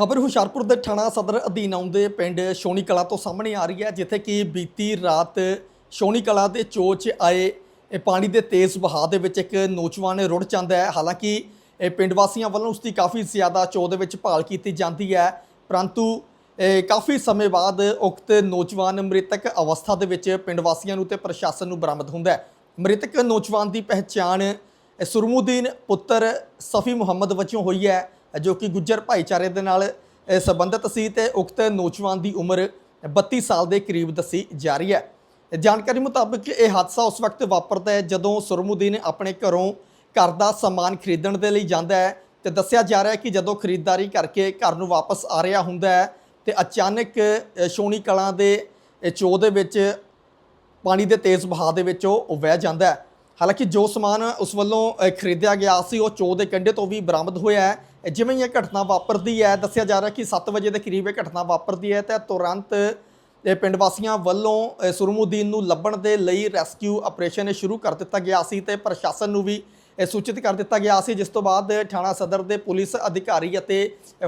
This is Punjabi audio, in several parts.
ਖਬਰ ਹੁਸ਼ਿਆਰਪੁਰ ਦੇ ਥਾਣਾ ਸਦਰ ਅਧੀਨ ਆਉਂਦੇ ਪਿੰਡ ਸ਼ੋਣੀ ਕਲਾ ਤੋਂ ਸਾਹਮਣੇ ਆ ਰਹੀ ਹੈ, ਜਿੱਥੇ ਕਿ ਬੀਤੀ ਰਾਤ ਸ਼ੋਣੀ ਕਲਾ ਦੇ ਚੋਚ ਆਏ, ਇਹ ਪਾਣੀ ਦੇ ਤੇਜ਼ ਵਹਾਅ ਦੇ ਵਿੱਚ ਇੱਕ ਨੌਜਵਾਨ ਰੁੜ ਜਾਂਦਾ ਹੈ। ਹਾਲਾਂਕਿ ਇਹ ਪਿੰਡ ਵਾਸੀਆਂ ਵੱਲੋਂ ਉਸ ਦੀ ਕਾਫੀ ਜ਼ਿਆਦਾ ਚੋ ਦੇ ਵਿੱਚ ਭਾਲ ਕੀਤੀ ਜਾਂਦੀ ਹੈ। ਪਰੰਤੂ ਕਾਫੀ ਸਮੇਂ ਬਾਅਦ ਉਕਤ ਨੌਜਵਾਨ ਮ੍ਰਿਤਕ ਅਵਸਥਾ ਦੇ ਵਿੱਚ ਪਿੰਡ ਵਾਸੀਆਂ ਨੂੰ ਤੇ ਪ੍ਰਸ਼ਾਸਨ ਨੂੰ ਬਰਾਮਦ ਹੁੰਦਾ ਹੈ। ਮ੍ਰਿਤਕ ਨੌਜਵਾਨ ਦੀ ਪਹਿਚਾਣ ਇਹ ਪੁੱਤਰ ਸਫੀ ਮੁਹੰਮਦ ਵਜੋਂ ਹੋਈ ਹੈ। ਜੋ ਕਿ ਗੁੱਜਰ ਭਾਈਚਾਰੇ ਦੇ ਨਾਲ ਸੰਬੰਧਿਤ ਸੀ ਤੇ ਉਕਤ ਨੌਜਵਾਨ ਦੀ ਉਮਰ 32 ਸਾਲ ਦੇ ਕਰੀਬ ਦੱਸੀ ਜਾ ਰਹੀ ਹੈ। ਜਾਣਕਾਰੀ ਮੁਤਾਬਕ ਇਹ ਹਾਦਸਾ ਉਸ ਵਕਤ ਵਾਪਰਦਾ ਹੈ ਜਦੋਂ ਸੁਰਮੁਦੀਨ ਆਪਣੇ ਘਰੋਂ ਘਰ ਦਾ ਸਮਾਨ ਖਰੀਦਣ ਦੇ ਲਈ ਜਾਂਦਾ ਹੈ ਤੇ ਦੱਸਿਆ ਜਾ ਰਿਹਾ ਹੈ ਕਿ ਜਦੋਂ ਖਰੀਦਦਾਰੀ ਕਰਕੇ ਘਰ ਨੂੰ ਵਾਪਸ ਆ ਰਿਹਾ ਹੁੰਦਾ ਹੈ ਤੇ ਅਚਾਨਕ ਅ, ਸ਼ੋਣੀ ਕਲਾਂ ਦੇ ਇਹ ਦੇ ਵਿੱਚ ਪਾਣੀ ਦੇ ਤੇਜ਼ ਵਹਾਅ ਦੇ ਵਿੱਚ ਉਹ ਵਹਿ ਜਾਂਦਾ ਹੈ। ਹਾਲਾਂਕਿ ਜੋ ਸਮਾਨ ਉਸ ਵੱਲੋਂ ਖਰੀਦਿਆ ਗਿਆ ਸੀ ਉਹ ਚੋ ਦੇ ਕੰਢੇ ਤੋਂ ਵੀ ਬਰਾਮਦ ਹੋਇਆ ਹੈ। ਜਿਵੇਂ ਹੀ ਇਹ ਘਟਨਾ ਵਾਪਰਦੀ ਹੈ ਦੱਸਿਆ ਜਾ ਰਿਹਾ ਕਿ 7 ਵਜੇ ਦੇ ਕਰੀਬ ਇਹ ਘਟਨਾ ਵਾਪਰਦੀ ਹੈ ਤੇ ਤੁਰੰਤ ਇਹ ਪਿੰਡ ਵਾਸੀਆਂ ਵੱਲੋਂ ਅ, ਸੁਰਮੁਦੀਨ ਨੂੰ ਲੱਭਣ ਦੇ ਲਈ ਰੈਸਕਿਊ ਆਪਰੇਸ਼ਨ ਸ਼ੁਰੂ ਕਰ ਦਿੱਤਾ ਗਿਆ ਸੀ ਤੇ ਪ੍ਰਸ਼ਾਸਨ ਨੂੰ ਵੀ ਇਹ ਸੂਚਿਤ ਕਰ ਦਿੱਤਾ ਗਿਆ ਸੀ ਜਿਸ ਤੋਂ ਬਾਅਦ ਥਾਣਾ ਸਦਰ ਦੇ ਪੁਲਿਸ ਅਧਿਕਾਰੀ ਅਤੇ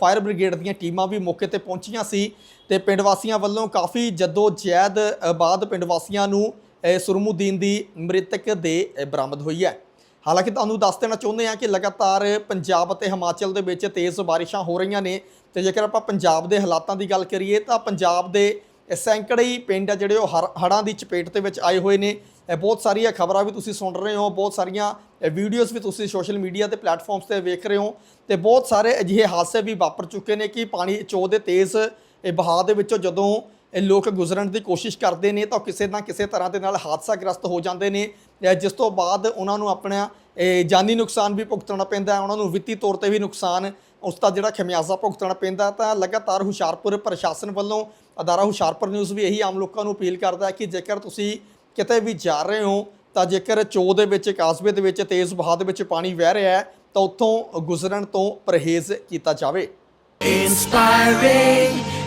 ਫਾਇਰ ਬ੍ਰਿਗੇਡ ਦੀਆਂ ਟੀਮਾਂ ਵੀ ਮੌਕੇ ਤੇ ਪਹੁੰਚੀਆਂ ਸੀ ਤੇ ਪਿੰਡ ਵਾਸੀਆਂ ਵੱਲੋਂ ਕਾਫੀ ਜੱਦੋ ਜਹਿਦ ਬਾਅਦ ਪਿੰਡ ਵਾਸੀਆਂ ਨੂੰ ਸੁਰਮੁਦੀਨ ਦੀ ਮ੍ਰਿਤਕ ਦੇ ਬਰਾਮਦ ਹੋਈ ਹੈ। ਹਾਲਾਂਕਿ ਤੁਹਾਨੂੰ ਦੱਸ ਦੇਣਾ ਚਾਹੁੰਦੇ ਹਾਂ ਕਿ ਲਗਾਤਾਰ ਪੰਜਾਬ ਅਤੇ ਹਿਮਾਚਲ ਦੇ ਵਿੱਚ ਤੇਜ਼ ਬਾਰਿਸ਼ਾਂ ਹੋ ਰਹੀਆਂ ਨੇ ਤੇ ਜੇਕਰ ਆਪਾਂ ਪੰਜਾਬ ਦੇ ਹਾਲਾਤਾਂ ਦੀ ਗੱਲ ਕਰੀਏ ਤਾਂ ਪੰਜਾਬ ਦੇ ਸੈਂਕੜੇ ਹੀ ਪਿੰਡ ਆ ਜਿਹੜੇ ਉਹ ਹਰ- ਹੜ੍ਹਾਂ ਦੀ ਚਪੇਟ ਦੇ ਵਿੱਚ ਆਏ ਹੋਏ ਨੇ। ਬਹੁਤ ਸਾਰੀਆਂ ਖਬਰਾਂ ਵੀ ਤੁਸੀਂ ਸੁਣ ਰਹੇ ਹੋ, ਬਹੁਤ ਸਾਰੀਆਂ ਵੀਡੀਓਜ਼ ਵੀ ਤੁਸੀਂ ਸੋਸ਼ਲ ਮੀਡੀਆ ਤੇ ਪਲੇਟਫਾਰਮਸ ਤੇ ਵੇਖ ਰਹੇ ਹੋ ਤੇ ਬਹੁਤ ਸਾਰੇ ਅਜਿਹੇ ਹਾਦਸੇ ਵੀ ਵਾਪਰ ਚੁੱਕੇ ਨੇ ਕਿ ਪਾਣੀ ਚੋ ਦੇ ਤੇਜ਼ ਇਹ ਵਹਾਅ ਦੇ ਵਿੱਚੋਂ ਜਦੋਂ ਲੋਕ ਗੁਜ਼ਰਨ ਦੀ ਕੋਸ਼ਿਸ਼ ਕਰਦੇ ਨੇ ਤਾਂ ਉਹ ਕਿਸੇ ਨਾ ਕਿਸੇ ਤਰ੍ਹਾਂ ਦੇ ਨਾਲ ਹਾਦਸਾਗ੍ਰਸਤ ਹੋ ਜਾਂਦੇ ਨੇ। ਜਿਸ ਤੋਂ ਬਾਅਦ ਉਹਨਾਂ ਨੂੰ ਆਪਣਾ ਜਾਨੀ ਨੁਕਸਾਨ ਵੀ ਭੁਗਤਣਾ ਪੈਂਦਾ ਉਹਨਾਂ ਨੂੰ ਵਿੱਤੀ ਤੌਰ ਤੇ ਵੀ ਨੁਕਸਾਨ ਉਸ ਦਾ ਜਿਹੜਾ ਖਮਿਆਜ਼ਾ ਭੁਗਤਣਾ ਪੈਂਦਾ ਤਾਂ ਲਗਾਤਾਰ ਹੁਸ਼ਿਆਰਪੁਰ ਪ੍ਰਸ਼ਾਸਨ ਵੱਲੋਂ ਅਦਾਰਾ ਹੁਸ਼ਿਆਰਪੁਰ ਨਿਊਜ਼ ਵੀ ਇਹੀ ਆਮ ਲੋਕਾਂ ਨੂੰ ਅਪੀਲ ਕਰਦਾ ਹੈ ਕਿ ਜੇਕਰ ਤੁਸੀਂ ਕਿਤੇ ਵੀ ਜਾ ਰਹੇ ਹੋ, ਤਾਂ ਜੇਕਰ ਚੋ ਦੇ ਵਿੱਚ, ਕਾਸਬੇ ਦੇ ਵਿੱਚ, ਤੇਜ਼ ਵਹਾਅ ਦੇ ਵਿੱਚ ਪਾਣੀ ਵਹਿ ਰਿਹਾ ਹੈ, ਤਾਂ ਉੱਥੋਂ ਗੁਜ਼ਰਨ ਤੋਂ ਪਰਹੇਜ਼ ਕੀਤਾ ਜਾਵੇ। Inspiring